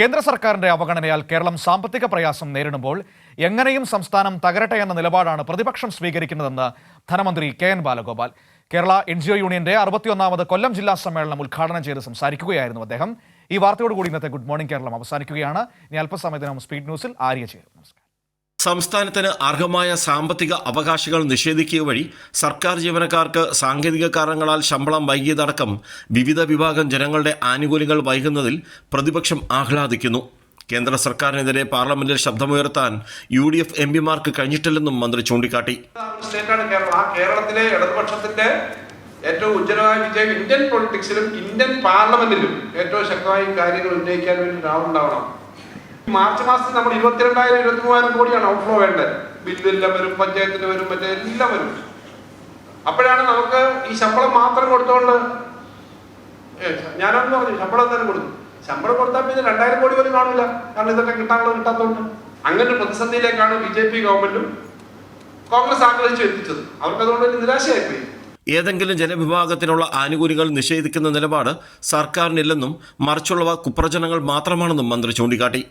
കേന്ദ്ര സർക്കാരിന്റെ അവഗണനയാൽ കേരളം സാമ്പത്തിക പ്രയാസം നേരിടുമ്പോൾ എങ്ങനെയും സംസ്ഥാനം തകരട്ടെ എന്ന നിലപാടാണ് പ്രതിപക്ഷം സ്വീകരിക്കുന്നതെന്ന് ധനമന്ത്രി K N Balagopal. Kerala N G O യൂണിയന്റെ അറുപത്തിയൊന്നാമത് കൊല്ലം ജില്ലാ സമ്മേളനം ഉദ്ഘാടനം ചെയ്ത് സംസാരിക്കുകയായിരുന്നു അദ്ദേഹം. ഈ വാർത്തയോടുകൂടി ഇന്നത്തെ ഗുഡ് മോർണിംഗ് കേരളം അവസാനിക്കുകയാണ്. ഇനി അല്പസമയത്തിനും സ്പീഡ് ന്യൂസിൽ ആര്യ ചേരും. നമസ്കാരം. സംസ്ഥാനത്തിന് അർഹമായ സാമ്പത്തിക അവകാശങ്ങൾ നിഷേധിക്കുക വഴി സർക്കാർ ജീവനക്കാർക്ക് സാങ്കേതിക കാരണങ്ങളാൽ ശമ്പളം വൈകിയതടക്കം വിവിധ വിഭാഗം ജനങ്ങളുടെ ആനുകൂല്യങ്ങൾ വൈകുന്നതിൽ പ്രതിപക്ഷം ആഹ്ലാദിക്കുന്നു. കേന്ദ്ര സർക്കാരിനെതിരെ പാർലമെന്റിൽ ശബ്ദമുയർത്താൻ യു ഡി എഫ് എം പിമാർക്ക് കഴിഞ്ഞിട്ടില്ലെന്നും മന്ത്രി ചൂണ്ടിക്കാട്ടി. കേരളത്തിലെ ഇടതുപക്ഷത്തിന്റെ ഏറ്റവും ഉജ്ജ്വലമായ വിജയം ഇന്ത്യൻ പൊളിറ്റിക്സിലും ഇന്ത്യൻ പാർലമെന്റിലും ഏറ്റവും ശക്തമായി കാര്യങ്ങൾ ഉന്നയിക്കാൻ വേണ്ടി മാർച്ച് മാസത്തിൽ നമ്മൾ ഇരുപത്തിരണ്ടായിരം ഇരുപത്തി മൂവായിരം കോടിയാണ് ഔട്ട്ഫ്ലോ വേണ്ടത്. ബില്ലെല്ലാം വരും പഞ്ചായത്തിന് വരും മറ്റേ എല്ലാം വരും. അപ്പോഴാണ് നമുക്ക് ഈ ശമ്പളം മാത്രം കൊടുത്തോണ്ട് ഞാനൊന്നും പറഞ്ഞു ശമ്പളം തന്നെ കൊടുത്തു ശമ്പളം കൊടുത്താൽ പിന്നെ രണ്ടായിരം കോടി പോലും കാണില്ല കാരണം ഇതൊക്കെ കിട്ടാനുള്ളത് കിട്ടാത്തതുകൊണ്ട് അങ്ങനെ പ്രതിസന്ധിയിലേക്കാണ് ബി ജെ പി ഗവൺമെന്റും കോൺഗ്രസ് ആഗ്രഹിച്ചു എത്തിച്ചത്. അവർക്ക് അതുകൊണ്ട് നിരാശയായിപ്പോയി. ഏതെങ്കിലും ജനവിഭാഗത്തിനുള്ള ആനുകൂല്യങ്ങൾ നിഷേധിക്കുന്ന നിലപാട് സർക്കാരിനില്ലെന്നും മറിച്ചുള്ളവ കുപ്രചനങ്ങൾ മാത്രമാണെന്നും മന്ത്രി ചൂണ്ടിക്കാട്ടി.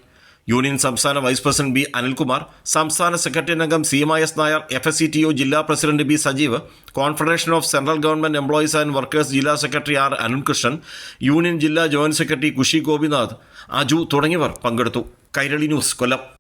യൂണിയൻ സംസ്ഥാന വൈസ് പ്രസിഡന്റ് ബി അനിൽകുമാർ സംസ്ഥാന സെക്രട്ടറി അംഗം C M S Nair F S T O ജില്ലാ president B Sajeev confederation of central government employees and workers ജില്ലാ സെക്രട്ടറി ആർ അരുൺകൃഷ്ണൻ യൂണിയൻ ജില്ലാ ജോയിന്റ് സെക്രട്ടറി കുഷി ഗോപിനാഥ് അജു തുടങ്ങിയവർ പങ്കെടുത്തു. കൈരളി ന്യൂസ് കൊല്ലം.